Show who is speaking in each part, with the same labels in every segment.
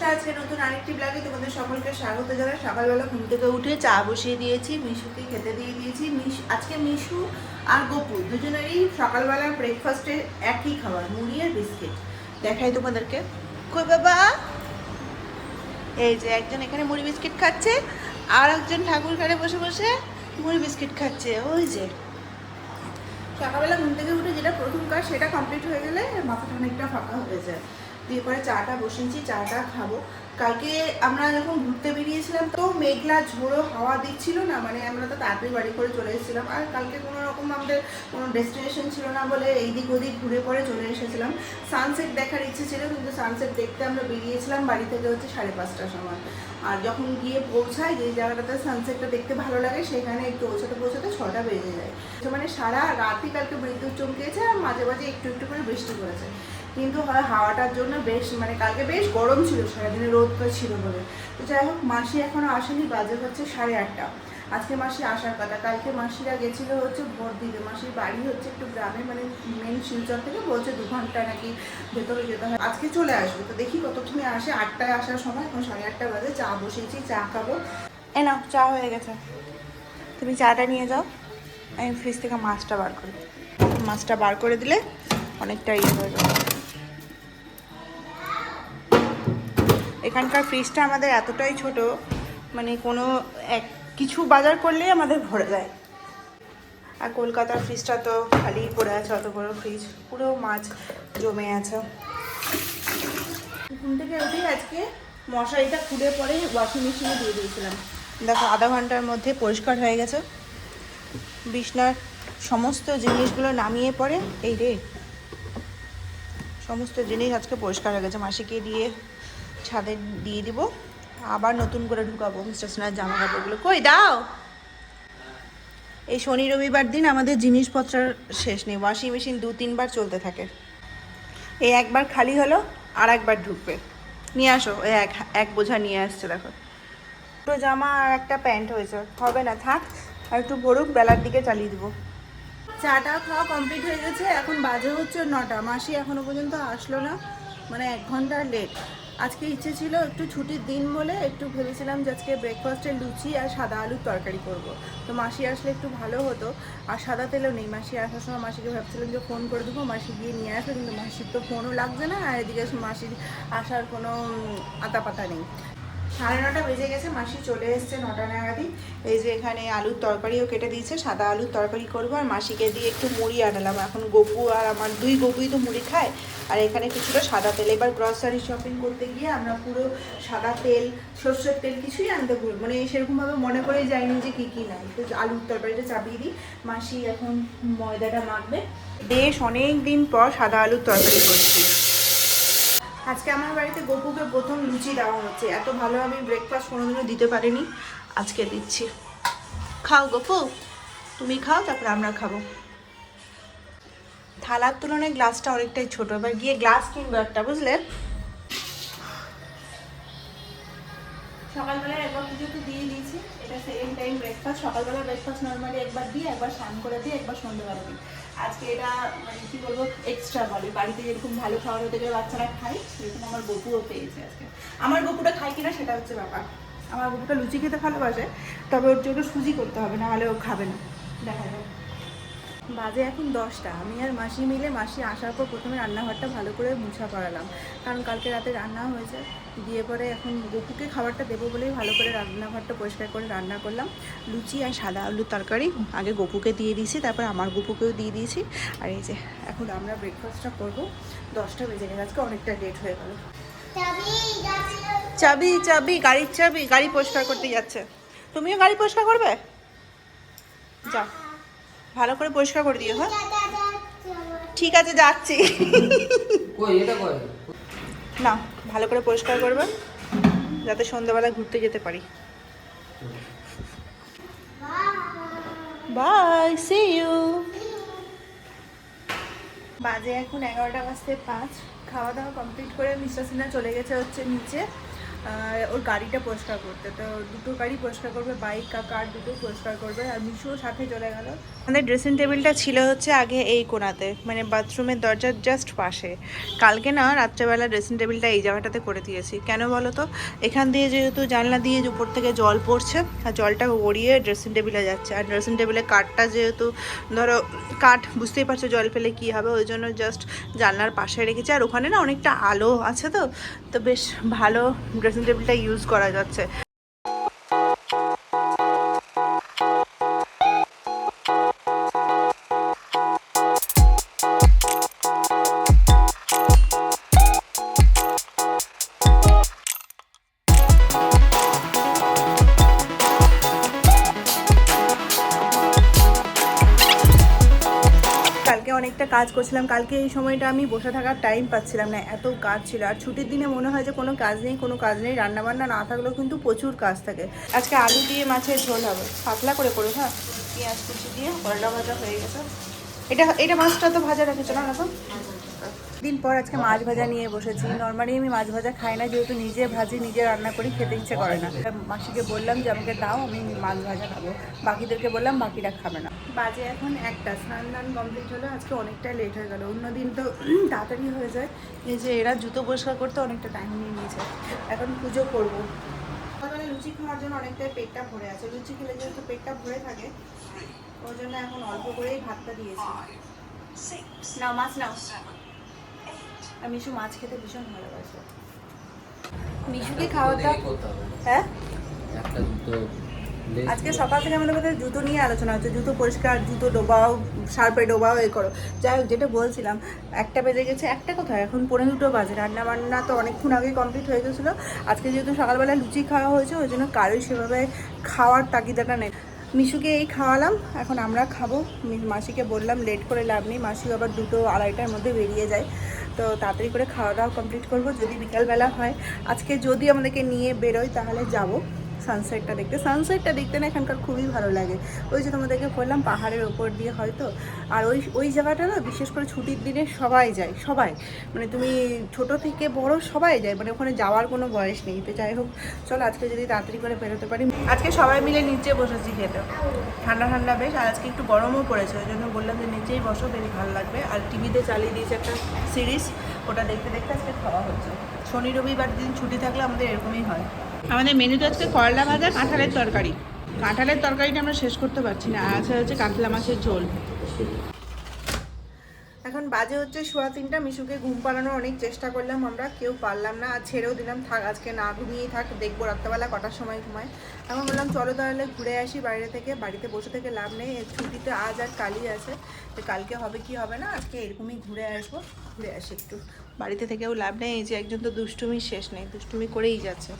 Speaker 1: নমস্কার, আজকে নতুন আরেকটি ব্লগে তোমাদের সকলকে স্বাগত জানাই। সকালবেলা ঘুম থেকে উঠে চা বসিয়ে দিয়েছি, মিশুকে খেতে দিয়ে দিয়েছি। মিশু, আজকে মিশু আর গপু দুজনেরই সকালবেলা ব্রেকফাস্টে একই খাবার, মুড়ি আর বিস্কিট। দেখাই তোমাদেরকে। কই বাবা? এই যে একজন এখানে মুড়ি বিস্কিট খাচ্ছে, আর একজন ঠাকুর ঘরে বসে বসে মুড়ি বিস্কিট খাচ্ছে, ওই যে। সকালবেলা ঘুম থেকে উঠে যেটা প্রথম কাজ, সেটা কমপ্লিট হয়ে গেলে মাথাটা অনেকটা ফাঁকা হয়ে যায়। দিয়ে পরে চাটা বসিয়েছি, চাটা খাব। কালকে আমরা যখন ঘুরতে বেরিয়েছিলাম তো মেঘলা ঝোড়ো হাওয়া দিচ্ছিল না মানে আমরা তো তাড়াতাড়ি বাড়ি করে চলে এসেছিলাম। আর কালকে কোনো রকম আমাদের কোনো ডেস্টিনেশন ছিল না বলে এইদিক ওদিক ঘুরে পরে চলে এসেছিলাম। সানসেট দেখার ইচ্ছে ছিল, কিন্তু সানসেট দেখতে আমরা বেরিয়েছিলাম বাড়ি থেকে হচ্ছে সাড়ে পাঁচটার সময়। আর যখন গিয়ে পৌঁছাই যে জায়গাটাতে সানসেটটা দেখতে ভালো লাগে, সেখানে একটু পৌঁছাতে পৌঁছাতে ছটা বেজে যায়। মানে সারা রাতই কালকে বিদ্যুৎ চমকেছে আর মাঝে মাঝে একটু একটু করে বৃষ্টি পড়েছে। কিন্তু হয় হাওয়াটার জন্য বেশ মানে কালকে বেশ গরম ছিল, সারাদিনে রোদটা ছিল বলে। তো যাই হোক, মাসি এখনও আসেনি, বাজে হচ্ছে সাড়ে আটটা। আজকে মাসি আসার কথা, কালকে মাসিরা গেছিল হচ্ছে ভোট দিতে। মাসির বাড়ি হচ্ছে একটু গ্রামে মানে মেন শিলচর থেকে বলছে দু ঘণ্টা নাকি ভেতরে যেতে হয়। আজকে চলে আসবে, তো দেখি কতক্ষণে আসে। আটটায় আসার সময় এখন সাড়ে আটটা বাজে, চা বসিয়েছি, চা খাব। এ নাও, চা হয়ে গেছে। তুমি চাটা নিয়ে যাও, আমি ফ্রিজ থেকে মাছটা বার করে মাছটা বার করে দিলে অনেকটা ইয়ে হয়ে যাবে। এখানকার ফ্রিজটা আমাদের এতটাই ছোট মানে কোনো এক, কিছু বাজার করলেই আমাদের ভরে যায়। আর কলকাতার ফ্রিজটা তো খালি পড়ে আছে, অত বড় ফ্রিজ, পুরো মাছ জমে আছে। ঘুম থেকে উঠেই আজকে মশারিটা খুলে পরে ওয়াশিং মেশিনে দিয়ে দিয়েছিলাম। দেখো, আধা ঘণ্টার মধ্যে পরিষ্কার হয়ে গেছে। বিছনার সমস্ত জিনিসগুলো নামিয়ে পরে, এই রে, সমস্ত জিনিস আজকে পরিষ্কার হয়ে গেছে। মাসিকে দিয়ে ছাদে দিয়ে দিব। আবার নতুন করে ঢুকাবো মিস্টার সোনার জামা কাপড়গুলো কই দাও! এই শনি রবিবার দিন আমাদের জিনিসপত্রের শেষ নেই ওয়াশিং মেশিন দু তিনবার চলতে থাকে। এই একবার খালি হলো, আর একবার ঢুকবে। নিয়ে আসো এই এক এক বোঝা নিয়ে আসছে, দেখো। দুটো জামা আর একটা প্যান্ট হয়েছে, হবে না, থাক। আর একটু ভরুক বেলার দিকে চালিয়ে দিব। চাটা খাওয়া কমপ্লিট হয়ে গেছে, এখন বাজে হচ্ছে নটা। মাসি এখনও পর্যন্ত আসলো না মানে এক ঘণ্টা লেট আজকে ইচ্ছে ছিল একটু ছুটির দিন বলে একটু ভেবেছিলাম যে আজকে ব্রেকফাস্টে লুচি আর সাদা আলুর তরকারি করব। তো মাসি আসলে একটু ভালো হতো। আর সাদা তেলও নেই। মাসি আসার সময় মাসিকে ভাবছিলাম যে ফোন করে দেবো। মাসি গিয়ে নিয়ে আসবে, কিন্তু মাসির তো ফোনও লাগছে না। আর এদিকে মাসির আসার কোনো আতা আতাপাতা নেই। সাড়ে নটা বেজে গেছে, মাসি চলে এসছে নটা নাগাদই। এই যে এখানে আলুর তরকারিও কেটে দিয়েছে, সাদা আলুর তরকারি করব আর মাসিকে দিয়ে একটু মুড়ি আনালাম। এখন গপু আর আমার দুই গপুই তো মুড়ি খায়, আর এখানে কিছুটা সাদা তেল। এবার গ্রসারি শপিং করতে গিয়ে আমরা পুরো সাদা তেল, সর্ষের তেল কিছুই আনতে ভুল মানে সেরকমভাবে মনে করে যাইনি যে কী কী নাই। তো আলুর তরকারিটা চাপিয়ে দিই। মাসি এখন ময়দাটা মাখবে। বেশ অনেক দিন পর সাদা আলুর তরকারি করছি। আজকে আমার বাড়িতে গপুকে প্রথম লুচি দেওয়া হচ্ছে। এত ভালো আমি ব্রেকফাস্ট কোনোদিনও দিতে পারিনি। আজকে দিচ্ছি। খাও গপু। তুমি খাও, তারপর আমরা খাব। থালার তুলনায় গ্লাসটা অনেকটাই ছোট। এবার গিয়ে গ্লাস কিনবো একটা, বুঝলে? সকালবেলায় একবার পুজো তো দিয়ে দিয়েছি। এটা সেকেন্ড টাইম ব্রেকফাস্ট সকালবেলা ব্রেকফাস্ট নর্মালি একবার দিই, একবার স্নান করে দিই, একবার সন্ধ্যেবেলা দিই। আজকে এটা মানে কি বলব এক্সট্রা বলে। বাড়িতে যেরকম ভালো খাবার হতে গেলে বাচ্চারা খায়, সেরকম আমার বপুও পেয়েছে আজকে। আমার বপুটা খায় কিনা সেটা হচ্ছে ব্যাপার। আমার বপুটা লুচি খেতে ভালোবাসে, তবে ওর জন্য সুজি করতে হবে না হলে ও খাবে না। দেখা যাবে বাজে এখন দশটা। আমি আর মাসি মিলে মাসি আসার পর প্রথমে রান্নাঘরটা ভালো করে মুছা করালাম। কারণ কালকে রাতে রান্না হয়েছে। দিয়ে পরে এখন গপুকে খাবারটা দেবো বলেই ভালো করে রান্নাঘরটা পরিষ্কার করে রান্না করলাম। লুচি আর সাদা আলুর তরকারি আগে গপুকে দিয়ে দিয়েছি তারপর আমার গপুকেও দিয়ে দিয়েছি। আর এই যে এখন আমরা ব্রেকফাস্টটা করব। দশটা বেজে গেছে আজকে অনেকটা লেট হয়ে গেল। চাবি চাবি গাড়ির চাবি গাড়ি পরিষ্কার করতে যাচ্ছে। তুমিও গাড়ি পরিষ্কার করবে? যাও। ভালো করে পরিষ্কার করে দিও হ্যাঁ? ঠিক আছে যাচ্ছি। না ভালো করে পরিষ্কার করবে যাতে সন্ধ্যাবেলা ঘুরতে যেতে পারি। বাই সি ইউ বাজে এখন এগারোটা বাজতে পাঁচ। খাওয়া দাওয়া কমপ্লিট করে মিস্টার সিনহা চলে গেছে হচ্ছে নিচে। ওর গাড়িটা পরিষ্কার করতে। তো দুটো গাড়ি পরিষ্কার করবে, বাইক আর কার দুটো পরিষ্কার করবে, আর মিশুও সাথে চলে গেল। আমাদের ড্রেসিং টেবিলটা ছিল হচ্ছে আগে এই কোণাতে মানে বাথরুমের দরজার জাস্ট পাশে। কালকে না রাত্রেবেলা ড্রেসিং টেবিলটা এই জায়গাটাতে করে দিয়েছি। কেন বলো তো? এখান দিয়ে যেহেতু জানলা দিয়ে উপর থেকে জল পড়ছে, আর জলটা গড়িয়ে ড্রেসিং টেবিলে যাচ্ছে। আর ড্রেসিং টেবিলে কাঠটা যেহেতু, ধরো, কাঠ, বুঝতেই পারছ জল ফেলে কী হবে, ওই জন্য জাস্ট জানলার পাশে রেখেছি। আর ওখানে না অনেকটা আলো আছে তো তো বেশ ভালো ড্রেসিং টেবিলটা ইউজ করা যাচ্ছে। করছিলাম, কালকে এই সময়টা আমি বসে থাকার টাইম পাচ্ছিলাম না, এত কাজ ছিল। আর ছুটির দিনে মনে হয় যে কোনো কাজ নেই, কোনো কাজ নেই, রান্নাবান্না না থাকলেও কিন্তু প্রচুর কাজ থাকে। আজকে আলু দিয়ে মাছের ঝোল হবে। পাতলা করে করো হ্যাঁ? পেঁয়াজ কুচি দিয়ে, করলা ভাজা হয়ে গেছে। এটা এটা মাছটা তো ভাজা রেখেছো না এখন দিন পর আজকে মাছ ভাজা নিয়ে বসেছি। নর্মালি আমি মাছ ভাজা খাই না, যেহেতু নিজে ভাজি, নিজে রান্না করি, খেতে ইচ্ছে করে না। মাসিকে বললাম যে, আমাকে দাও, আমি মাছ ভাজা খাব। বাকিদেরকে বললাম, বাকিরা খাবে না। বাজে এখন একটা, স্নান দান কমপ্লিট হলো, আজকে অনেকটা লেট হয়ে গেল। অন্যদিন তো তাড়াতাড়ি হয়ে যায়। এই যে এরা জুতো পরিষ্কার করতে অনেকটা টাইম নিয়ে নিয়েছে। এখন পুজো করব। সকালে লুচি খাওয়ার জন্য অনেকটাই পেটটা ভরে আছে। লুচি খেলে যেহেতু পেটটা ভরে থাকে ওই জন্য এখন অল্প করেই ভাতটা দিয়েছি। নাও, মাছ নাও। আর মিশু মাছ খেতে ভীষণ ভালোবাসে। মিশুকে খাওয়াটা
Speaker 2: দেখে
Speaker 1: হ্যাঁ? আজকে সকাল থেকে আমাদের মধ্যে জুতো নিয়ে আলোচনা হচ্ছে। জুতো পরিষ্কার জুতো ডোবাও সার্পে ডোবাও এ করো। যাই হোক যেটা বলছিলাম একটা বেজে গেছে একটা কোথায়? এখন পনেরো দুটো বাজে। রান্না বান্না তো অনেকক্ষণ আগে কমপ্লিট হয়ে গেছিল। আজকে যেহেতু সকালবেলা লুচি খাওয়া হয়েছে ওই জন্য কারোই সেভাবে খাওয়ার তাগিদাটা নেই। মিশুকে এই খাওয়ালাম এখন আমরা খাব। মাসিকে বললাম লেট করে লাভ নেই। মাসি আবার দুটো আড়াইটার মধ্যে বেরিয়ে যায়। তো তাড়াতাড়ি করে খাওয়া দাওয়া কমপ্লিট করব। যদি বিকালবেলা হয়, আজকে যদি আমাদেরকে নিয়ে বেরোয়, তাহলে যাব। সানসেটটা দেখতে। সানসেটটা দেখতে না এখানকার খুবই ভালো লাগে। ওই যে তোমাদেরকে বললাম, পাহাড়ের ওপর দিয়ে হয়তো। আর ওই ওই জায়গাটা না, বিশেষ করে ছুটির দিনে সবাই যায়, সবাই। মানে তুমি ছোট থেকে বড় সবাই যায় মানে ওখানে যাওয়ার কোনো বয়স নেই। তো যাই হোক, চলো আজকে যদি তাড়াতাড়ি করে বেরোতে পারি। আজকে সবাই মিলে নিচে বসেছি খেতে। ঠান্ডা ঠান্ডা বেশ, আর আজকে একটু গরমও পড়েছে, ওই জন্য বললাম যে নিচেই বসো, বেশ ভালো লাগবে। আর টিভিতে চালিয়ে দিয়েছে একটা সিরিজ ওটা দেখতে দেখতে আজকে খাওয়া হচ্ছে। শনি, রবিবার দিন ছুটি থাকলে আমাদের এরকমই হয়। আমাদের মেনুতে আজকে করলা ভাজা, কাঁঠালের তরকারি। কাঁঠালের তরকারিটা আমরা শেষ করতে পারছি না। আছে হচ্ছে কাতলা মাছের ঝোল। এখন বাজে হচ্ছে সোয়া তিনটা। মিশুকে ঘুম পাড়ানোর অনেক চেষ্টা করলাম আমরা, কেউ পারলাম না। আর ছেড়েও দিলাম, থাক, আজকে না ঘুমিয়েই থাক, দেখব রাত্রেবেলা কটার সময় ঘুমায়। এখন বললাম, চলো তাহলে ঘুরে আসি বাইরে থেকে। বাড়িতে বসে থেকে লাভ নেই। ছুটিতে আজ আর কালই আছে। তো কালকে হবে কি হবে না, আজকে এরকমই ঘুরে আসব। ঘুরে আসি একটু। বাড়িতে থেকেও লাভ নেই। এই যে একজন তো দুষ্টুমি শেষ নেই। দুষ্টুমি করেই যাচ্ছে।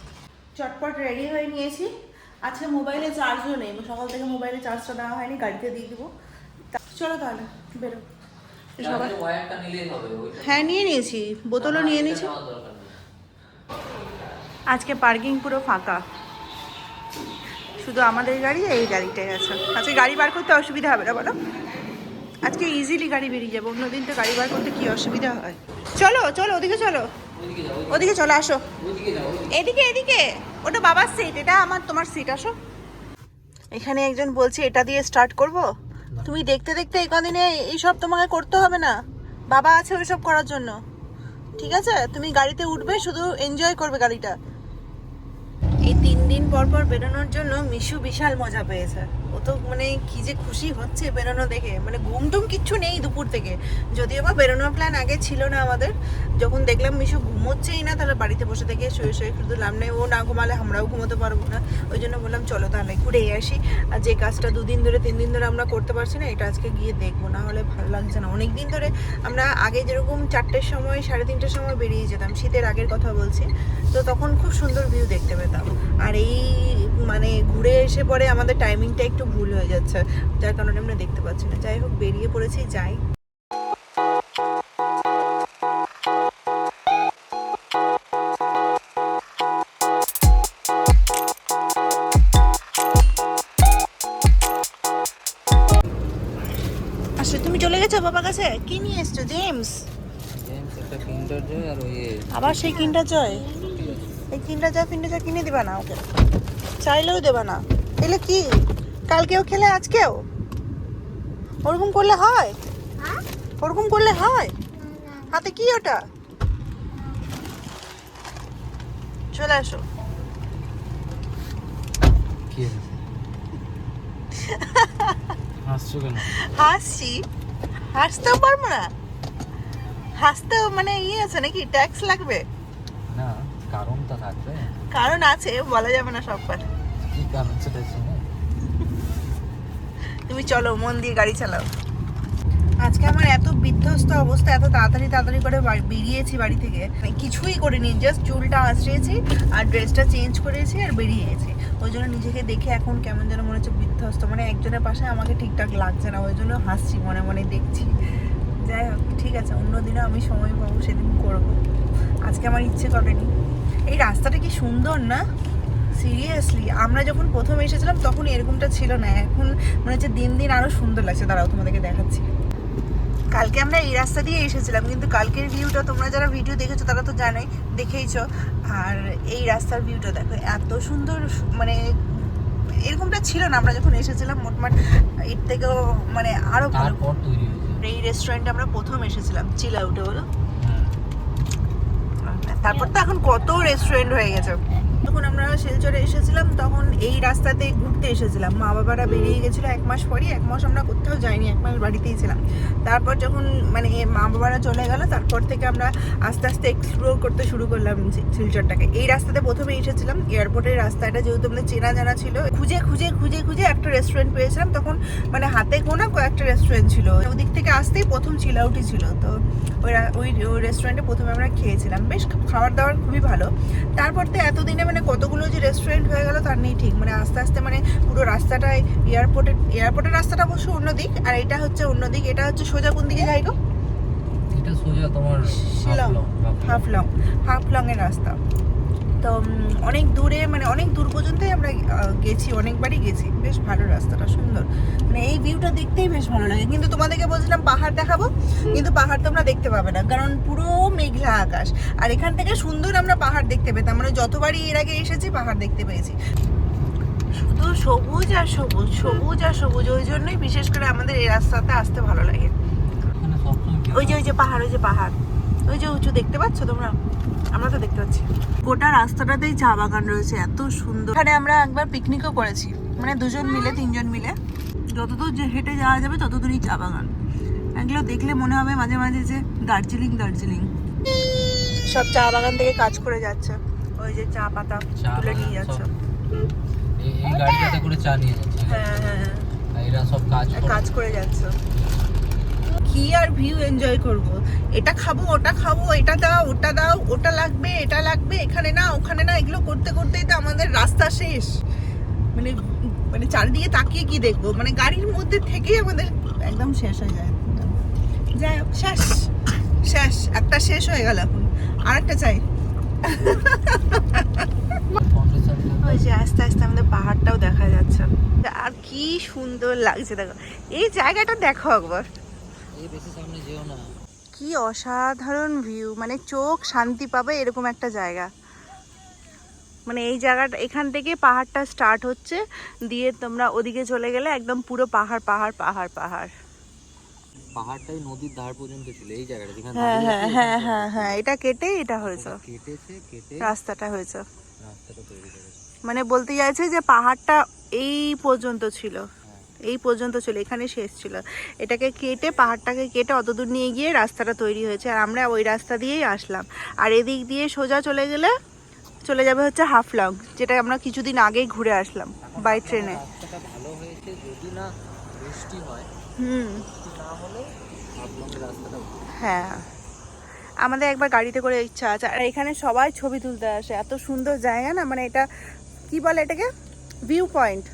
Speaker 1: চটপট রেডি হয়ে নিয়েছি। আজকে মোবাইলে চার্জও নেই। সকাল থেকে মোবাইলে চার্জটা দেওয়া হয়নি গাড়িতে দিয়ে দেবো। চলো তাহলে বেরো। হ্যাঁ নিয়ে নিয়েছি। বোতলও নিয়ে নিয়েছি। আজকে পার্কিং পুরো ফাঁকা। শুধু আমাদের গাড়ি এই গাড়িটাই আছে। আজকে গাড়ি বার করতে অসুবিধা হবে না বলো? আজকে ইজিলি গাড়ি বেরিয়ে যাব। অন্যদিন তো গাড়ি বার করতে কি অসুবিধা হয়? চলো চলো ওদিকে চলো। ওদিকে চলো আসো। এদিকে এদিকে। ওটা বাবার সিট এটা আমার তোমার সিট আসো। এখানে একজন বলছে এটা দিয়ে স্টার্ট করব? তুমি দেখতে দেখতে এই কদিনে এইসব তোমাকে করতে হবে না। বাবা আছে ওইসব করার জন্য। ঠিক আছে? তুমি গাড়িতে উঠবে শুধু এনজয় করবে গাড়িটা। এই তিন দিন পর পর বেরোনোর জন্য মিশু বিশাল মজা পেয়েছে। ও তো মানে কি যে খুশি হচ্ছে বেরোনো দেখে। মানে ঘুম টুম কিচ্ছু নেই দুপুর থেকে। যদিও বা বেরোনোর প্ল্যান আগে ছিল না আমাদের। যখন দেখলাম মিশু ঘুমোচ্ছেই না, তাহলে বাড়িতে বসে থেকে শুয়ে শুয়ে শুধু লাভ নেই। ও না ঘুমালে আমরাও ঘুমোতে পারব না। ওই জন্য বললাম, চলো তাহলে ঘুরে আসি। আর যে কাজটা দুদিন ধরে, তিন দিন ধরে আমরা করতে পারছি না, এটা আজকে গিয়ে দেখব। না হলে ভালো লাগছে না। অনেক দিন ধরে আমরা আগে যেরকম চারটের সময়, সাড়ে তিনটের সময় বেরিয়ে যেতাম, শীতের আগের কথা বলছি। তো তখন খুব সুন্দর ভিউ দেখতে পেতাম। আর এই মানে ঘুরে এসে পরে আমাদের টাইমিংটা একটু ভুল হয়ে যাচ্ছে যার কারণে আমরা দেখতে পাচ্ছি না। যাই হোক বেরিয়ে পড়েছি যাই। আসলে তুমি চলে গেছো বাবার কাছে? কি নিয়ে এসছো জেমস?
Speaker 2: একটা জয়
Speaker 1: আবার সেই কিনটা জয়। এই তিনটা চা তিনটা চা কিনে দিবা না ওকে। চাইলেও দেবা না। এলে কি? কালকেও খেলে আজকেও? ওরকম করলে হয়? ওরকম করলে হয়? হাতে কি ওটা? চলে আসো।
Speaker 2: হাসছো কেন?
Speaker 1: হাসছি। হাসতেও পারব না। হাসতেও মানে ইয়ে আছে নাকি? ট্যাক্স লাগবে।
Speaker 2: না কারণটা থাকবে।
Speaker 1: কারণ আছে বলা যাবে না সব কথা।
Speaker 2: কি কারণ সেটা শুনে?
Speaker 1: তুমি চলো, মন দিয়ে গাড়ি চালাও। আজকে আমার এত বিধ্বস্ত অবস্থা, এত তাড়াতাড়ি তাড়াতাড়ি করে বেরিয়েছি বাড়ি থেকে। কিছুই করিনি জাস্ট চুলটা আঁচড়িয়েছি আর ড্রেসটা চেঞ্জ করেছি আর বেরিয়ে গেছি ওই জন্য নিজেকে দেখে এখন কেমন যেন মনে হচ্ছে বিধ্বস্ত। মানে একজনের পাশে আমাকে ঠিকঠাক লাগছে না, ওই জন্য হাসছি, মনে মনে দেখছি। যাই হোক, ঠিক আছে, অন্যদিনও আমি সময় পাবো, সেদিন করব। আজকে আমার ইচ্ছে করেনি। এই রাস্তাটা কি সুন্দর না? সিরিয়াসলি আমরা যখন প্রথম এসেছিলাম তখন এরকমটা ছিল না। এখন মনে হচ্ছে দিন দিন আরও সুন্দর লাগছে। দাঁড়াও তোমাদেরকে দেখাচ্ছি। কালকে আমরা এই রাস্তা দিয়ে এসেছিলাম কিন্তু কালকের ভিউটা তোমরা যারা ভিডিও দেখেছ তারা তো জানোই দেখেইছো। আর এই রাস্তার ভিউটা দেখো এত সুন্দর মানে এরকমটা ছিল না। আমরা যখন এসেছিলাম মোটমাট এর থেকেও মানে আরও ভালো। এই রেস্টুরেন্টে আমরা প্রথম এসেছিলাম। চিল আউটে বলো। তারপর তো এখন কত রেস্টুরেন্ট হয়ে গেছে। যখন আমরা শিলচরে এসেছিলাম, তখন এই রাস্তাতে ঘুরতে এসেছিলাম। মা বাবারা বেরিয়ে গেছিল এক মাস পরই, এক মাস আমরা কোথাও যাইনি, এক মাস বাড়িতেই ছিলাম। তারপর যখন মানে মা বাবারা চলে গেল, তারপর থেকে আমরা আস্তে আস্তে এক্সপ্লোর করতে শুরু করলাম শিলচরটাকে। এই রাস্তাতে প্রথমে এসেছিলাম। এয়ারপোর্টের রাস্তাটা যেহেতু আমাদের চেনা জানা ছিল, খুঁজে খুঁজে খুঁজে খুঁজে একটা রেস্টুরেন্ট পেয়েছিলাম। তখন মানে হাতে গোনা কয়েকটা রেস্টুরেন্ট ছিল। ওদিক থেকে আসতেই প্রথম চিল আউটই ছিল। তো ওই ওই রেস্টুরেন্টে প্রথমে আমরা খেয়েছিলাম। বেশ খাবার দাবার খুবই ভালো। তারপর তো এতদিনে মানে কতগুলো যে রেস্টুরেন্ট হয়ে গেল তার নেই ঠিক। মানে আস্তে আস্তে মানে পুরো রাস্তাটায় এয়ারপোর্টের এয়ারপোর্টের রাস্তাটা অবশ্য অন্যদিক আর এটা হচ্ছে অন্যদিক এটা হচ্ছে সোজা কোন দিকে যাই গো?
Speaker 2: এটা সোজা তোমার হাফলং, হাফলং।
Speaker 1: হাফলং। হাফলংয়ের রাস্তা। তো অনেক দূরে মানে অনেক দূর পর্যন্তই আমরা গেছি, অনেকবারই গেছি। বেশ ভালো রাস্তাটা, সুন্দর। মানে এই ভিউটা দেখতেই বেশ ভালো লাগে। কিন্তু তোমাদেরকে বলছিলাম পাহাড় দেখাবো, কিন্তু পাহাড় তোমরা দেখতে পাবে না, কারণ পুরো মেঘলা আকাশ। আর এখান থেকে সুন্দর আমরা পাহাড় দেখতে পেতাম মানে যতবারই এর আগে এসেছি, পাহাড় দেখতে পেয়েছি। শুধু সবুজ আর সবুজ সবুজ আর সবুজ, ওই জন্যই বিশেষ করে আমাদের এই রাস্তাতে আসতে ভালো লাগে। ওই যে ওই যে পাহাড়, ওই যে পাহাড়। ওই যে উঁচু দেখতে পাচ্ছ তোমরা? আমরা তো দেখতে পাচ্ছি। গোটা রাস্তাটাতেই চা বাগান রয়েছে এত সুন্দর। এখানে আমরা একবার পিকনিকও করেছি। মানে দুজন মিলে তিনজন মিলে। যতদূর যে হেঁটে যাওয়া যাবে ততদূরই চা বাগান। এগুলো দেখলে মনে হবে মাঝে মাঝে যে দার্জিলিং দার্জিলিং। সব চা বাগান থেকে কাজ করে যাচ্ছে। ওই যে চা পাতা তুলে নিয়ে যাচ্ছে।
Speaker 2: এই গাড়িটাতে করে চা নিয়ে যাচ্ছে।
Speaker 1: হ্যাঁ হ্যাঁ
Speaker 2: এরা সব কাজ
Speaker 1: কাজ করে যাচ্ছে। কি আর ভিউ এনজয় করব। এটা খাব, ওটা খাব, এটা দাও, ওটা দাও, ওটা লাগবে, এটা লাগবে, এখানে না, ওখানে না, এগুলো করতে করতেই তো আমাদের রাস্তা শেষ। মানে মানে চারিদিকে তাকিয়ে কি দেখব? মানে গাড়ির মধ্যে থেকেই আমাদের একদম শেষ হয়ে যায়। যাই হোক, শেষ শেষ, একটা শেষ হয়ে গেল এখন। আরেকটা চাই। ওই যে আস্তে আস্তে আমাদের পাহাড়টাও দেখা যাচ্ছে। আর কি সুন্দর লাগছে, দেখো। এই জায়গাটা দেখো একবার। কি অসাধারণ ভিউ মানে চোখ শান্তি পাবে এরকম একটা জায়গা। মানে এই জায়গাটা এখান থেকে পাহাড়টা স্টার্ট হচ্ছে দিয়ে তোমরা ওদিকে চলে গেলে একদম পুরো পাহাড় পাহাড় পাহাড় পাহাড়।
Speaker 2: পাহাড়টাই নদীর ধার পর্যন্ত ছিল এই জায়গাটা যেখানে
Speaker 1: হ্যাঁ হ্যাঁ হ্যাঁ হ্যাঁ হ্যাঁ এটা কেটে এটা হয়েছে।
Speaker 2: কেটেছে কেটে
Speaker 1: রাস্তাটা হয়েছে।
Speaker 2: রাস্তাটা তৈরি করেছে।
Speaker 1: মানে বলতে চাইছে যে পাহাড়টা এই পর্যন্ত ছিল। এই পর্যন্ত ছিল এখানে শেষ ছিল। এটাকে কেটে পাহাড়টাকে কেটে অতদূর নিয়ে গিয়ে রাস্তাটা তৈরি হয়েছে আর আমরা ওই রাস্তা দিয়েই আসলাম। আর এদিক দিয়ে সোজা চলে গেলে চলে যাবে হচ্ছে হাফলং যেটা আমরা কিছুদিন আগেই ঘুরে আসলাম বাই ট্রেনে
Speaker 2: ভালো হয়েছে যদি না বৃষ্টি হয়
Speaker 1: হুম। হ্যাঁ। আমাদের একবার গাড়িতে করে ইচ্ছা আছে। আর এখানে সবাই ছবি তুলতে আসে। এত সুন্দর জায়গা না মানে এটা কি বলে এটাকে? ভিউ পয়েন্ট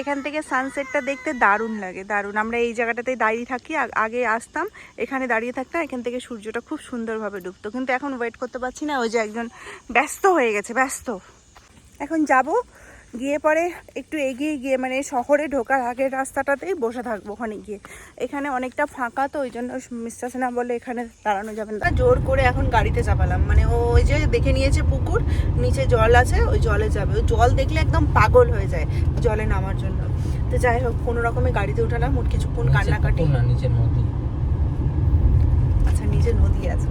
Speaker 1: এখান থেকে সানসেটটা দেখতে দারুণ লাগে, দারুণ। আমরা এই জায়গাটাতেই দাঁড়িয়ে থাকি আগে আসতাম, এখানে দাঁড়িয়ে থাকতাম এখান থেকে সূর্যটা খুব সুন্দরভাবে ডুবতো। কিন্তু এখন ওয়েট করতে পারছি না, ওই যে একজন ব্যস্ত হয়ে গেছে, ব্যস্ত। এখন যাব গিয়ে পরে একটু এগিয়ে গিয়ে মানে শহরে ঢোকার আগের রাস্তাটাতেই বসে থাকব ওখানে গিয়ে। এখানে অনেকটা ফাঁকা তো ওই জন্য মিস্টার সিনহা বলে এখানে দাঁড়ানো যাবে না। জোর করে এখন গাড়িতে চাপালাম। মানে ও ওই যে দেখে নিয়েছে পুকুর নিচে জল আছে ওই জলে যাবে। ওই জল দেখলে একদম পাগল হয়ে যায় জলে নামার জন্য। তো যাই হোক কোনো রকমে গাড়িতে উঠালাম ওর কিছুক্ষণ কান্নাকাটি। আচ্ছা নিচে নদী আছে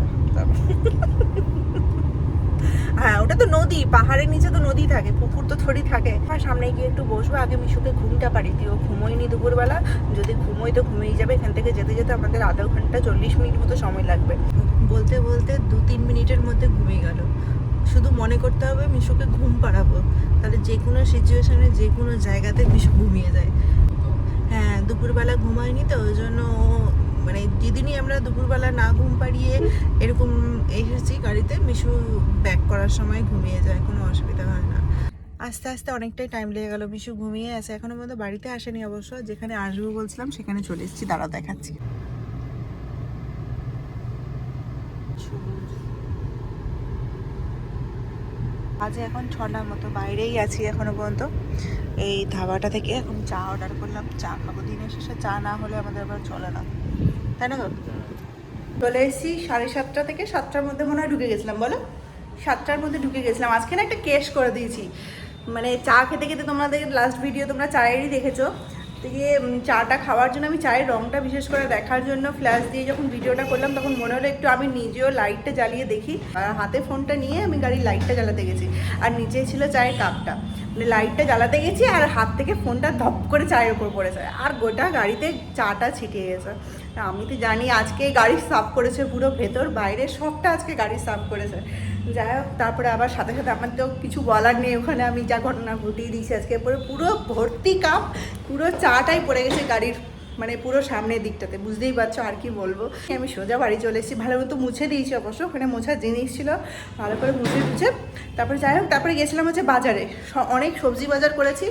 Speaker 1: হ্যাঁ ওটা তো নদী, পাহাড়ের নিচে তো নদী থাকে, পুকুর তো থোড়ি থাকে। আর সামনে গিয়ে একটু বসবো, আগে মিশুকে ঘুমটা পারি দিও। ঘুমোয়নি দুপুরবেলা, যদি ঘুমোই তো ঘুমিয়ে যাবে, এখান থেকে যেতে যেতে আমাদের আধা ঘণ্টা চল্লিশ মিনিট মতো সময় লাগবে। বলতে বলতে দু তিন মিনিটের মধ্যে ঘুমিয়ে গেল। শুধু মনে করতে হবে মিশুকে ঘুম পাড়াবো। তাহলে যে কোনো সিচুয়েশনে যে কোনো জায়গাতে মিশু ঘুমিয়ে যায়। হ্যাঁ দুপুরবেলা ঘুমায়নি তো, ওই জন্য মানে যেদিনই আমরা দুপুরবেলা না ঘুম পাড়িয়ে এরকম এসেছি গাড়িতে, মিশু করার সময় ঘুমিয়ে যায় কোনো অসুবিধা হয় না। আস্তে আস্তে অনেকটাই টাইম লেগে গেল মিশু ঘুমিয়ে আছে এখনও মধ্যে বাড়িতে আসেনি অবশ্য যেখানে আসব বলছিলাম সেখানে চলে এসেছি দাঁড়াও দেখাচ্ছি। আজে এখন ছটার মতো বাইরেই আছি এখনও পর্যন্ত। এই ধাবাটা থেকে এখন চা অর্ডার করলাম চা খাব দিনের শেষে চা না হলে আমাদের আবার চলে না। তাই না চলে এসেছি সাড়ে সাতটা থেকে সাতটার মধ্যে মনে হয় ঢুকে গেছিলাম বলো? সাতটার মধ্যে ঢুকে গেছিলাম। আজকে না একটা কেস করে দিয়েছি। মানে চা খেতে খেতে তোমাদের লাস্ট ভিডিও তোমরা চায়েরই দেখেছ। থেকে চাটা খাওয়ার জন্য আমি চায়ের রঙটা বিশেষ করে দেখার জন্য ফ্ল্যাশ দিয়ে যখন ভিডিওটা করলাম, তখন মনে হলো একটু আমি নিজেও লাইটটা জ্বালিয়ে দেখি। আর হাতে ফোনটা নিয়ে আমি গাড়ির লাইটটা জ্বালাতে গেছি। আর নিচেই ছিল চায়ের কাপটা। মানে লাইটটা জ্বালাতে গেছি আর হাত থেকে ফোনটা ধপ করে চায়ের উপর পড়েছে। আর গোটা গাড়িতে চাটা ছিটিয়ে গেছে। আমি তো জানি আজকে গাড়ি সাফ করেছে পুরো ভেতর, বাইরে সবটা আজকে গাড়ি সাফ করেছে। যাই হোক, তারপরে আবার সাথে সাথে আমার তো কিছু বলার নেই, ওখানে আমি যা ঘটনা ঘটিয়ে দিয়েছি আজকে, পরে, পুরো ভর্তি কাপ, পুরো চাটাই পড়ে গেছে গাড়ির মানে পুরো সামনের দিকটাতে, বুঝতেই পারছ আর কি বলব। আমি সোজা বাড়ি চলে এসেছি, ভালো মতো মুছে দিয়েছি অবশ্য, ওখানে মোছার জিনিস ছিল, ভালো করে মুছে মুছে তারপরে যাই হোক, তারপরে গেছিলাম হচ্ছে বাজারে অনেক সবজি বাজার করেছি,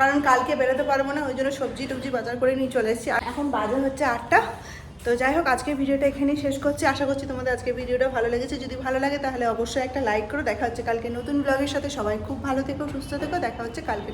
Speaker 1: কারণ কালকে বেরোতে পারব না, ওই জন্য সবজি টবজি বাজার করে নিয়ে চলে এসেছি, আর এখন বাজার হচ্ছে আটটা তো যাই হোক, আজকের ভিডিওটা এখানেই শেষ করছি। আশা করছি তোমাদের আজকে ভিডিওটা ভালো লেগেছে। যদি ভালো লাগে, তাহলে অবশ্যই একটা লাইক করো। দেখা হচ্ছে কালকে নতুন ব্লগের সাথে। সবাই খুব ভালো থেকো, সুস্থ থেকো। দেখা হচ্ছে কালকে